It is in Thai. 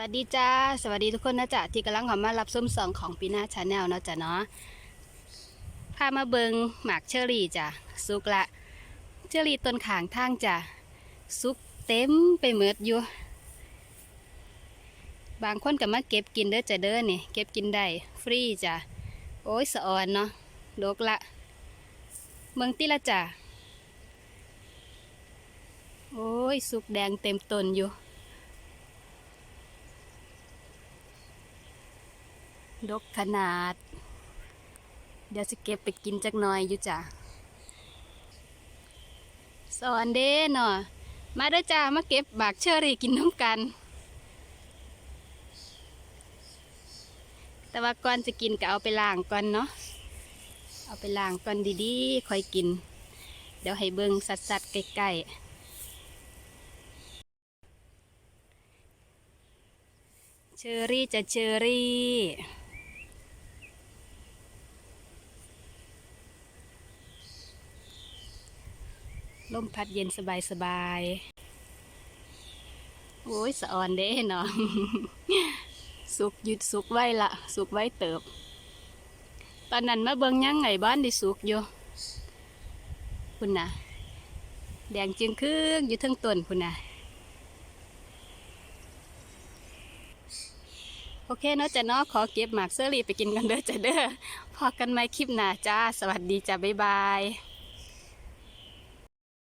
วัสดีจ้า สวัสดีทุกคนนะจ๊ะที่กำลังข้ามารับส้มสองของปีหน้าชาแนลเนาะจ๊ะเนาะพามาเบิงหมากเชอรี่จ้ะสุกละ เชอรี่ต้นขางทางจ้ะสุกเต็มไปหมดอยู่ บางคนก็มาเก็บกินเด้อจ้ะเด้อนี่เก็บกินได้ฟรีจ้ะโอ้ยสะออนเนาะดกละ เมืองติละจ้ะโอ้ยสุกแดงเต็มต้นอยู่ ดกขนาด เดี๋ยวจะเก็บไปกินจักหน่อยอยู่จ้ะสอนเด้เนาะมาด้อจ้ามาเก็บหมากเชอรี่กินน้ำกัน แต่ว่าก่อนจะกินก็เอาไปล้างก่อนเนาะเอาไปล้างก่อนดีๆ ค่อยกิน เดี๋ยวให้เบิ่งสัดๆใกล้ๆเชอรี่จะเชอรี่ ลมพัดเย็นสบายสบายโอ้ยสะออนเด้เนาะสุกหยุดสุกไว้ละสุกไว้เติบตอนนั้นมาเบิงยังไงบ้านได้สุกอยู่คุณน่ะแดงจึงครึ่งอยู่ทั้งต้นคุณน่ะโอเคเนาะจะเนาะขอเก็บหมากเซอรี่ไปกินกันเด้อจะเด้อพอกันไหมคลิปหน้าจ้า สวัสดีจ้าบ๊ายบาย